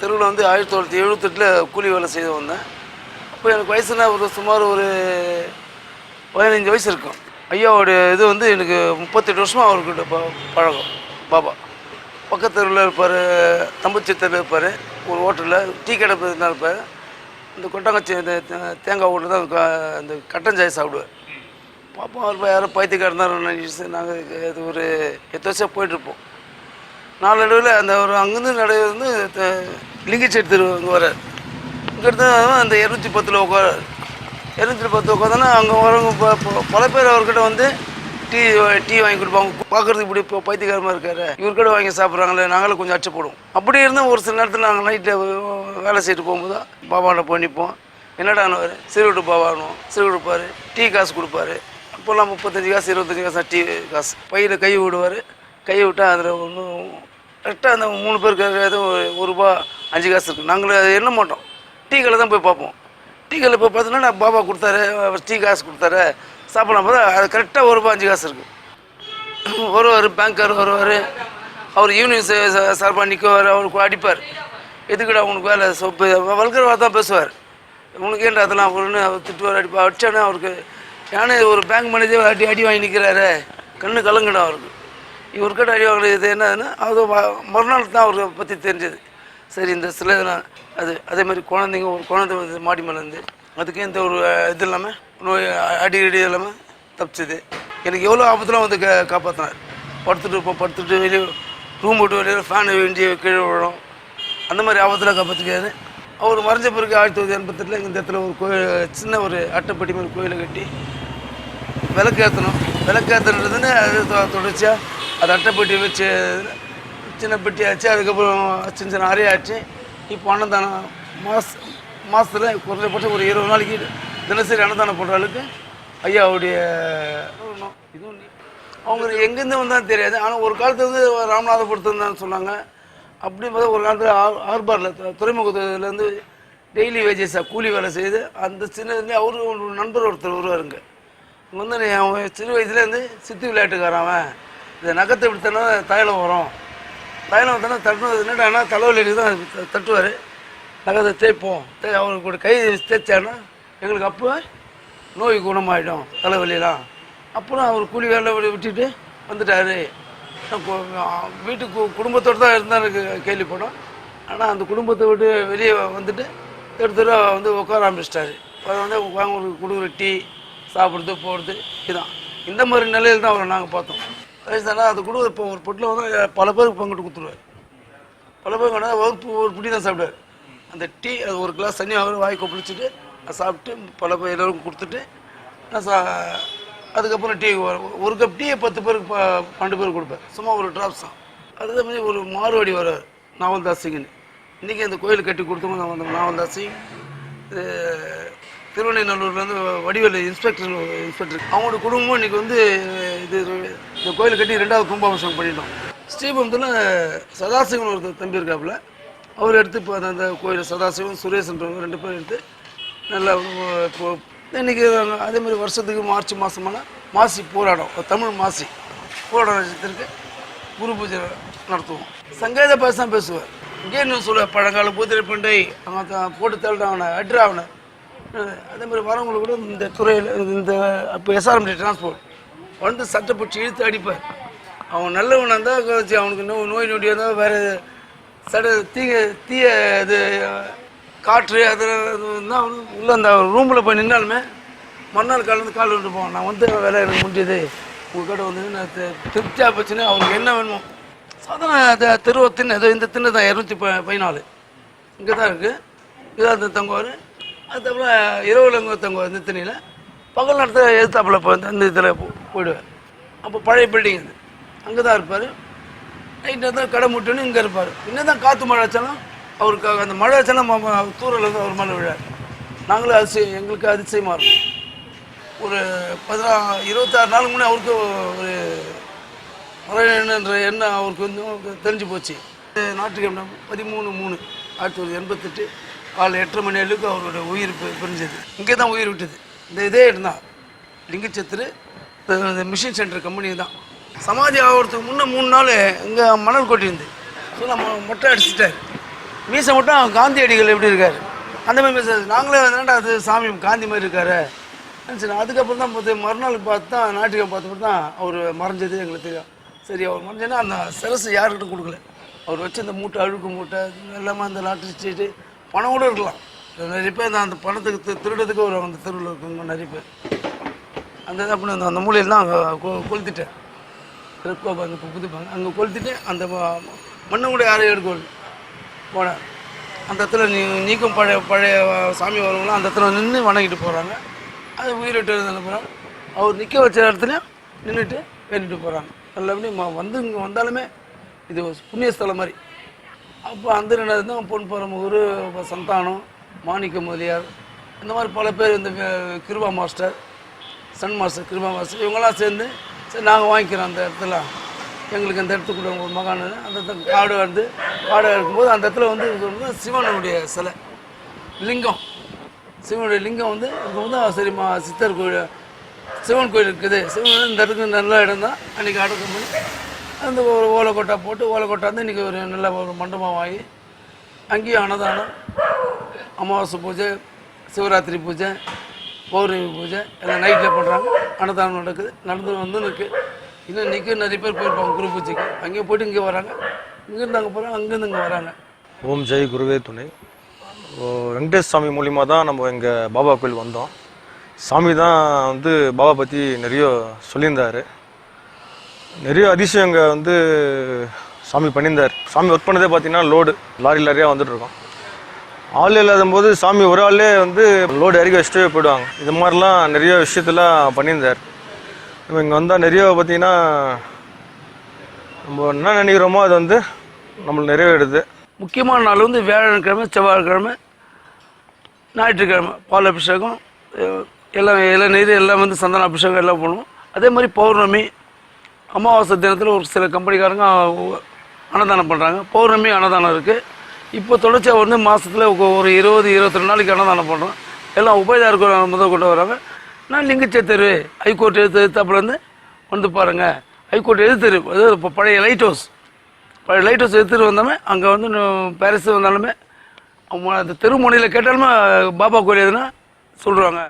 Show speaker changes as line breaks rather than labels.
தெருவில் வந்து ஆயிரத்தி தொள்ளாயிரத்தி எழுபத்தெட்டில் கூலி வேலை செய்து வந்தேன். அப்போ எனக்கு வயசுனா ஒரு சுமார் ஒரு பதினஞ்சு வயசு இருக்கும். ஐயாவோடைய இது வந்து எனக்கு முப்பத்தெட்டு வருஷமாக அவர்கிட்ட ப பழக்கம். பாபா. பக்கத்து தெருவில் இருப்பார் தம்பச்சி தெருவில் இருப்பார் ஒரு ஹோட்டலில் டீ கடை தான் இருப்பார் இந்த கொட்டாங்கச்சி இந்த தேங்காய் ஓட்டு தான் அந்த கட்டன் சாய் சாப்பிடுவார். பாப்பா அவர் யாரும் பைத்தியக்காரன் தான் நாங்கள் இது ஒரு எத்தனை வருஷம் போயிட்டுருப்போம் நாளடைவில் அந்த ஒரு அங்கேருந்து நடைய வந்து லிங்கச்சேரி தெரு அங்கே வரார் இங்கேருந்து அந்த இரநூத்தி பத்தில் உட்காரார் இரநூத்தி பத்து உட்காந்தோன்னா அங்கே வரவங்க ப- பல பேர் அவர்கிட்ட வந்து டீ டீ வாங்கி கொடுப்பாங்க. பார்க்குறதுக்கு இப்படி இப்போ பைத்தியக்காரமாக இருக்காரு. இவர்கிட்ட வாங்கி சாப்பிட்றாங்களே நாங்களும் கொஞ்சம் அச்சப்படுவோம். அப்படி இருந்தால் ஒரு சில நேரத்தில் நாங்கள் நைட்டில் வேலை செய்துட்டு போகும்போது பாபாண்ட போய் நிற்போம் என்னடான்னு சிறுவிட்டு பாபானுவோம் சிறு கொடுப்பாரு டீ காசு கொடுப்பாரு. அப்போல்லாம் முப்பத்தஞ்சு காசு இருபத்தஞ்சி காசு டீ காசு. பையில் கை விடுவார். கை விட்டால் அதில் ஒன்றும் கரெக்டாக அந்த மூணு பேருக்கு ஏதோ ஒரு ரூபா அஞ்சு காசு இருக்குது நாங்கள் அதை எண்ண மாட்டோம். டீ கடை தான் போய் பார்ப்போம். டீ கடையில் போய் பார்த்தோன்னா நான் பாபா கொடுத்தாரு டீ காசு கொடுத்தாரு சாப்பிடலாம் போதா அது கரெக்டாக ஒரு ரூபா அஞ்சு காசு இருக்குது வருவார் பேங்கர் வருவார். அவர் யூனியன் சார்பாக நிற்குவார் அவருக்கு அடிப்பார். எதுக்குடா உனக்கு வேலை? சொப்பு வல்கரவாக தான் பேசுவார். உனக்கு ஏன்டா அதெல்லாம் ஒன்று அவர் திட்டுவார் அடிப்பா அடிச்சானே அவருக்கு ஏன்னா ஒரு பேங்க் மேனேஜர் அடி அடி வாங்கி நிற்கிறாரு கண்ணு கலங்கடா அவருக்கு. இவர்கிட்ட அடி இது என்னதுன்னா அது மறுநாள் தான் அவரை பற்றி தெரிஞ்சது. சரி இந்த சில அது அதே மாதிரி குழந்தைங்க ஒரு குழந்தை வந்து மாடி மலர்ந்து அதுக்கு எந்த ஒரு இது இல்லாமல் நோய் அடி அடி இல்லாமல் தப்பிச்சது. எனக்கு எவ்வளோ ஆபத்துலாம் வந்து கா காப்பாற்றினார் படுத்துட்டு இப்போ படுத்துட்டு வெளியே ரூம் விட்டு வெளியே ஃபேனு வேண்டி கீழே விழும் அந்த மாதிரி ஆபத்தில் காப்பாற்றிக்காரு அவர் மறைஞ்ச பிறகு ஆயிரத்தி தொள்ளாயிரத்தி எண்பத்தெட்டில் இந்த இடத்துல ஒரு கோயில் சின்ன ஒரு அட்டைப்பட்டி மாதிரி கோயிலை கட்டி விளக்கு ஏற்றணும் விளக்கு அது தொ- தொடர்ச்சியாக அது அட்டைப்பெட்டி வச்சு சின்ன பெட்டி ஆச்சு அதுக்கப்புறம் சின்ன சின்ன அறையாச்சு இப்போ அன்னதானம் மாச மாதத்தில் குறைஞ்சபட்சம் ஒரு இருபது நாளைக்கு தினசரி அன்னதானம் போடுற அளவுக்கு ஐயாவுடைய இதுவும் அவங்க எங்கேருந்து வந்தாலும் தெரியாது. ஆனால் ஒரு காலத்துல வந்து ராமநாதபுரத்துல தான் சொன்னாங்க. அப்படி ஒரு காலத்தில் ஆர்பாரில் துறைமுகத்துலேருந்து டெய்லி வேஜஸாக கூலி வேலை செய்து அந்த சின்னதுலேயே அவரு ஒரு நண்பர் ஒருத்தர் வருவாருங்க. இங்கே வந்து அவன் சிறு வயசுலேருந்து சித்து விளையாட்டுக்காரன் அவன். இந்த நகத்தை விடுத்தனா தைலம் வரும். தைலம் வந்தோன்னா தட்டுனது என்னடானா தலைவலி தான் தட்டுவார். நகத்தை தேய்ப்போம். தே அவருக்கு கூட கை தேய்ச்சான்னா எங்களுக்கு அப்போ நோய் குணமாயிடும் தலைவலிலாம். அப்புறம் அவர் கூலி வேலை விட்டுட்டு வந்துட்டாரு. வீட்டுக்கு குடும்பத்தோடு தான் இருந்தார் கேள்விப்படும் ஆனால் அந்த குடும்பத்தை விட்டு வெளியே வந்துட்டு எடுத்துகிட்டு வந்து உட்கார ஆரம்பிச்சிட்டாரு. அதை வந்து வாங்க கொடுக்குற டீ சாப்பிட்றது போகிறது இதுதான். இந்த மாதிரி நிலையில் தான் அவரை நாங்கள் பார்த்தோம். வயசானா அது கூட இப்போ ஒரு பொட்டில் வந்து பல பேருக்கு பங்கிட்டு கொடுத்துருவார். பல பேர் கொண்டா ஒரு பு- ஒரு பிடி தான் சாப்பிடுவார். அந்த டீ அது ஒரு கிளாஸ் தண்ணி அவர் வாய் கொப்பளிச்சுட்டு நான் சாப்பிட்டு பல பேர் எல்லோரும் கொடுத்துட்டு நான் சா அதுக்கப்புறம் டீ ஒரு- கப் டீ பத்து பேருக்கு ப பன்னெண்டு பேருக்கு கொடுப்பேன். சும்மா ஒரு ட்ராப்ஸ் தான். அதுதான் மாதிரி ஒரு மாறுவாடி வர்றார் நாவல்தாஸ் சிங்னு இன்றைக்கி அந்த கோயில் கட்டி கொடுத்தவங்க நான் வந்தோம் நாவல்தாஸ் சிங். இது வடிவேல் இன்ஸ்பெக்டர் இன்ஸ்பெக்டர். அவங்களோட குடும்பமும் இன்றைக்கி வந்து இது இந்த கோயில் கட்டி ரெண்டாவது கும்பாபிஷேகம் பண்ணிட்டோம். ஸ்ரீபுரத்தில் சதாசிவன் ஒருத்தர் தம்பி இருக்காப்புல அவர் எடுத்து இப்போ அந்த கோயில் சதாசிவம் சுரேஷ்ன்றவங்க ரெண்டு பேரும் எடுத்து நல்லா இப்போ இன்றைக்கி அதே மாதிரி வருஷத்துக்கு மார்ச் மாதமான மாசி போராடம் தமிழ் மாசி போராட நட்சத்திரத்துக்கு குரு பூஜை நடத்துவோம். சங்கேத பாஷை தான் பேசுவார். இங்கே இன்னும் சொல்ல பழங்கால பூத்திரை பண்டை அவன் போட்டு தள்ளுற அட்ராவனை அதே மாதிரி வரவங்களுக்கு கூட இந்த துறையில் இந்த அப்போ எஸ்ஆர்எம்டி டிரான்ஸ்போர்ட் வந்து சட்டை பிடிச்சி இழுத்து அடிப்பார் அவன் நல்லவனாக இருந்தால் அவனுக்கு நோய் நோய் நொடியாக இருந்தால் வேறு சட தீய தீய இது காற்று அது தான் அவனு உள்ளே அந்த ரூமில் போய் நின்னாலுமே மறுநாள் காலேருந்து கால் விட்டு போவான். நான் வந்து வேலை எனக்கு முடிஞ்சது. உங்ககிட்ட வந்து நான் திருப்தியாக போச்சுன்னு அவனுக்கு என்ன வேணுமோ. சாதாரண அது திருவ ஏதோ இந்த தின்னு தான் இரநூத்தி ப பதினாலு. இங்கே தான் இருக்குது இதாக இருந்து தங்குவார். அதுக்கப்புறம் இரவில் இங்கே தங்குவார் இந்த திண்ணையில். பகல் நேரத்தில் எழுத்தாப்பில் இப்போ அந்த இதில் போயிடுவார் அப்போ பழைய பில்டிங் இது. அங்கே தான் இருப்பார். நைட் நேரத்தில் கடை முட்டுன்னு இங்கே இருப்பார். என்ன தான் காற்று மழை வச்சாலும் அவருக்கு அந்த மழை வச்சாலும் தூரில் தான் அவர் மேலே விழாது. நாங்களும் அதிசயம் எங்களுக்கு அதிசயமாக இருக்கும். ஒரு பதினா இருபத்தாறு நாளுக்கு முன்னே அவருக்கு ஒரு மரணன்ற எண்ணம் அவருக்கு வந்து தெரிஞ்சு போச்சு. ஞாயிற்றுக்கிழமை பதிமூணு மூணு ஆயிரத்தி தொள்ளாயிரத்தி எண்பத்தெட்டு காலை எட்டரை மணி அளவுக்கு அவரோட உயிர் பிரிஞ்சது. இங்கே தான் உயிர் விட்டது. இந்த இதே இடம் தான் லிங்கச்சத்திரு இந்த மிஷின் சென்டர் கம்பெனி தான். சமாதி ஆகிறதுக்கு முன்னே மூணு நாள் இங்கே மணல் கொட்டியிருந்து. ஸோ நம்ம மொட்டை அடிச்சிட்டார். மீசை மட்டும் காந்தியடிகள் எப்படி இருக்கார்? அந்த மாதிரி மீசை நாங்களே வந்து அது சாமி காந்தி மாதிரி இருக்காரு? அதுக்கப்புறம் தான் பார்த்து மறுநாள் பார்த்து தான் நாட்டுக்கு பார்த்துட்டு தான் அவர் மறைஞ்சது எங்களுக்கு தெரியும். சரி அவர் மறைஞ்சேன்னா அந்த சிரசு யாருக்கிட்ட கொடுக்கல. அவர் வச்சு அந்த மூட்டை அழுக்கு மூட்டை எல்லாமே அந்த லாட்டரி சீட்டு பணம் கூட இருக்கலாம். நிறைய பேர் அந்த- அந்த பணத்துக்கு திருடுறதுக்கு ஒரு அந்த தெருவில் இருக்குங்க நிறைய பேர். அந்த இது அப்படி அந்த அந்த மூலையில் தான் அங்கே கொ- கொளுத்துட்டேன் திருக்கோபம் அங்கே புதுப்பாங்க அங்கே கொளுத்துட்டு அந்த ம- மண்ணை கூட யாரையும் போனேன் அந்த இடத்துல நீ நீக்கும் பழைய பழைய சாமி வருவங்களாம் அந்த இடத்துல நின்று வணங்கிட்டு போகிறாங்க அது உயிரிட்டு போகிறாங்க அவர் நிற்க வச்ச இடத்துல நின்றுட்டு வேண்டிட்டு போகிறாங்க நல்லபடியும் வந்து இங்கே வந்தாலுமே இது புண்ணியஸ்தலம் மாதிரி. அப்போ அந்த ரெண்டாவது தான் பொன் பரமூர் சந்தானம் மாணிக்க முதலியார் இந்த மாதிரி பல பேர் இந்த கிருவா கிருபா மாஸ்டர் சன் மாஸ்டர் கிருபா மாஸ்டர் இவங்கெல்லாம் சேர்ந்து சரி நாங்கள் வாங்கிக்கிறோம் அந்த இடத்துல. எங்களுக்கு அந்த இடத்துக்கு கூட ஒரு மகான். அந்த இடத்துல காடு வந்து காடு இருக்கும்போது அந்த இடத்துல வந்து சிவனுடைய சிலை. லிங்கம். சிவனுடைய லிங்கம் வந்து இருக்கும்போது சரி மா சித்தர் கோயில் சிவன் கோயில் இருக்குது. சிவன் இந்த இடத்துக்கு நல்ல இடம் தான். அன்றைக்கி அடக்கம் பண்ணி அந்த ஒரு ஓலைக்கொட்டா போட்டு ஓலைக்கொட்டா வந்து இன்றைக்கி ஒரு நல்ல ஒரு மண்டபம் வாங்கி அங்கேயும் அன்னதானம் அமாவாசை பூஜை சிவராத்திரி பூஜை பௌர்ணமி பூஜை எல்லாம் நைட்டில் பண்ணுறாங்க அன்னதானம் நடக்குது. நடந்து வந்து இருக்கு இன்னும் இன்றைக்கி நிறைய பேர் போயிருப்பாங்க குரு பூஜைக்கு. அங்கேயும் போயிட்டு இங்கே வராங்க. இங்கேருந்து அங்கே போகிறாங்க அங்கேருந்து இங்கே வராங்க.
ஓம் ஜெய் குருவே துணை. ஓ, வெங்கடேஷ் சாமி மூலிமா தான் நம்ம எங்கள் பாபா கோயில் வந்தோம். சாமி தான் வந்து பாபா பற்றி நிறைய சொல்லியிருந்தார். நிறைய அதிசயங்க வந்து சாமி பண்ணியிருந்தார். சாமி ஒர்க் பண்ணதே பார்த்தீங்கன்னா லோடு லாரி லாரியாக வந்துட்டுருக்கோம் ஆள் இல்லாத போது சாமி ஒரு ஆளே வந்து லோடு இறக்கி வச்சுட்டு போயிடுவாங்க. இது மாதிரிலாம் நிறைய விஷயத்தெல்லாம் பண்ணியிருந்தார். நம்ம இங்கே வந்தால் நிறைய பார்த்திங்கன்னா நம்ம என்ன நினைக்கிறோமோ அது வந்து நம்மளுக்கு நிறைவேறுது.
முக்கியமான நாள் வந்து வியாழக்கிழமை செவ்வாய்க்கிழமை ஞாயிற்றுக்கிழமை பால் அபிஷேகம் எல்லாம் எல்லாம் இளநீர் எல்லாம் வந்து சந்தன அபிஷேகம் எல்லாம் பண்ணுவோம். அதே மாதிரி பௌர்ணமி அமாவாசை தினத்தில் ஒரு சில கம்பெனிக்காரங்க அன்னதானம் பண்ணுறாங்க பௌர்ணமி அன்னதானம் இருக்குது இப்போ தொடர்ச்சியாக வந்து மாதத்தில் ஒரு இருபது இருபத்தி நாளைக்கு அன்னதானம் பண்ணுறோம் எல்லாம் உபயதாருக்கு முதல் கொண்டு வராங்க நான் லிங்கச்சேத்தரு ஹைகோர்ட் எழுத்து எடுத்தாப்புலேருந்து வந்து பாருங்கள் ஹைகோர்ட் எதிர்த்தரு அதாவது இப்போ பழைய லைட் ஹவுஸ் பழைய லைட் ஹவுஸ் எடுத்துகிட்டு வந்தாமே அங்கே வந்து இன்னும் வந்தாலுமே அவங்க அந்த தெருமொழியில் கேட்டாலுமே பாபா கோயில் எதுனா சொல்கிறாங்க